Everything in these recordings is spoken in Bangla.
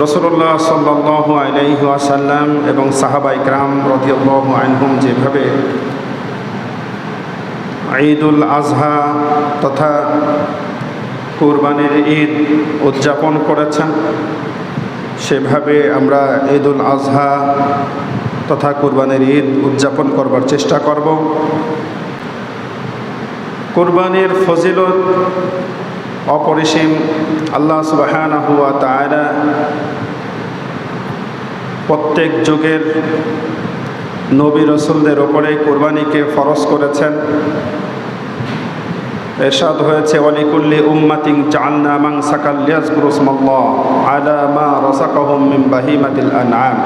রসুল্লাহ সাল্লাহ আলাইসাল্লাম এবং সাহাবা ইকরাম রদিয়াল্লাহ আনহুম যেভাবে ঈদুল আজহা তথা কুরবানির ঈদ উদযাপন করেছেন, সেভাবে আমরা ঈদুল আজহা তথা কুরবানির ঈদ উদযাপন করবার চেষ্টা করব। কুরবানির ফজিলত অপরিসীম, আল্লাহ সুবাহানা হুয়া প্রত্যেক যুগের নবী রসুলদের ওপরে কোরবানিকে ফরজ করেছেন এরশাদ হয়েছে অলিকুল্লি উম্মাতিং চান্না মাং সাকাল লিয়াজকুরুসমাল্লাহ আলা মা রসাকাহুম মিন বাহিমাতিল আনআম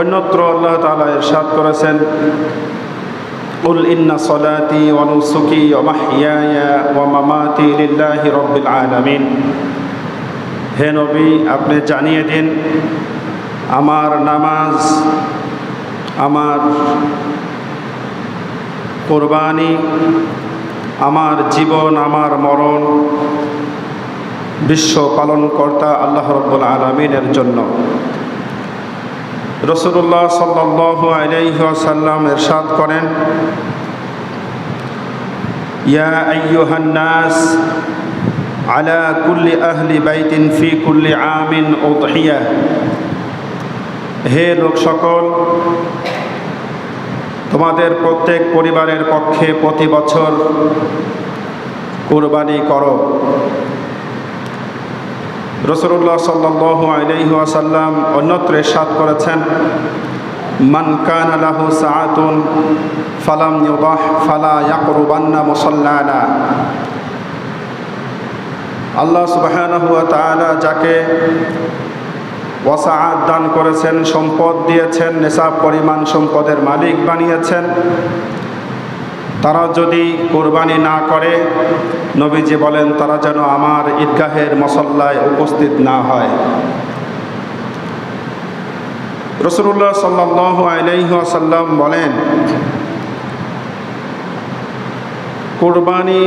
অন্যত্র আল্লাহ তাআলা ইরশাদ করেছেন قل إن صلاتي ونسكي ومحياي ومماتي لله رب العالمين হে নবী, আপনি জানিয়ে দিন, আমার নামাজ, আমার কোরবানি, আমার জীবন, আমার মরণ, বিশ্ব পালনকর্তা আল্লাহ রব্বুল আলমিনের জন্য। রসুল্লাহ সাল্লাহ আলাইসাল্লাম এরশাদ করেন, ইয়া আলা কুল্লি আহলি বাইতিন ফি কুল্লি আমিন উদহিয়া হে লোক সকল, তোমাদের প্রত্যেক পরিবারের পক্ষে প্রতি বছর কোরবানি করো। রসুল্লাহ সাল্লাহ আলহিহাসাল্লাম অন্যত্র সাত করেছেন, মান কান আলাহু সাআতুন ফালাম ইউবাহ ফালা ইয়াকরুবান্না মুসাল্লানা। আল্লাহ সুবহানাহু ওয়া তাআলা যাকে ওয়াসাআত দান করেছেন, সম্পদ দিয়েছেন নেশাব পরিমাণ সম্পদের মালিক বানিয়েছেন। তারা যদি কোরবানি না করে, নবীজি বলেন, তারা যেন আমার ঈদগাহের মসল্লায় উপস্থিত না হয়। রসুল্লাহ সাল্লাহ আলাইসাল্লাম বলেন, কোরবানি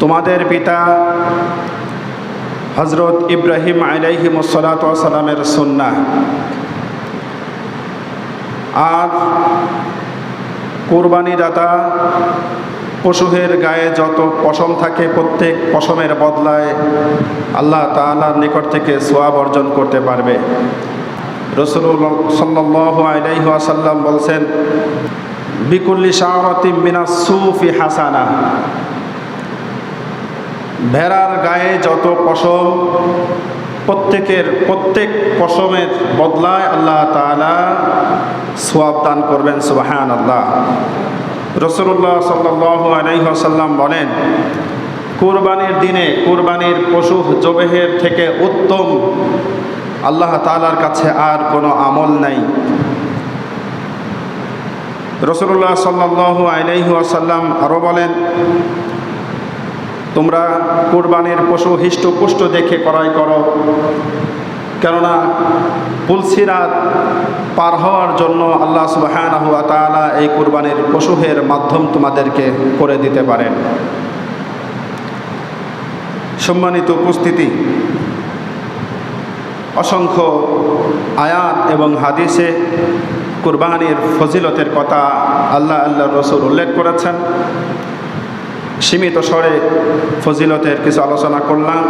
তোমাদের পিতা হজরত ইব্রাহিম আলাইহিম সালামের সন্না আর কোরবানি দাতা পশুহের গায়ে যত পশম থাকে প্রত্যেক পশমের বদলায় আল্লাহ তালার নিকট থেকে সোয়াব অর্জন করতে পারবে। রসুল সাল্লাহ আলাইহাসাল্লাম বলছেন, বিকুল্লি শাহরতি মিনা সুফি হাসানা। ভেড়ার গায়ে যত পশম, প্রত্যেকের প্রত্যেক পশমের বদলায় আল্লাহ তালা সোয়াব দান করবেন সুবাহান আল্লাহ রসুল্লাহ সাল্লাহ আলাইসাল্লাম বলেন, কোরবানির দিনে কোরবানির পশু জবেহের থেকে উত্তম আল্লাহ তালার কাছে আর কোনো আমল নাই। রসুল্লাহ সাল্লাহ আলাইসাল্লাম আরও বলেন তোমরা কোরবানির পশু হৃষ্টপুষ্ট দেখে ক্রয় করো। কেননা পুলসিরাত পার হওয়ার জন্য আল্লাহ সুবাহান এই কোরবানির পশুহের মাধ্যম তোমাদেরকে করে দিতে পারেন। সম্মানিত উপস্থিতি, অসংখ্য আয়াত এবং হাদিসে কোরবানির ফজিলতের কথা আল্লাহ আল্লাহ রসুল উল্লেখ করেছেন। সীমিত স্বরে ফজিলতের কিছু আলোচনা করলাম।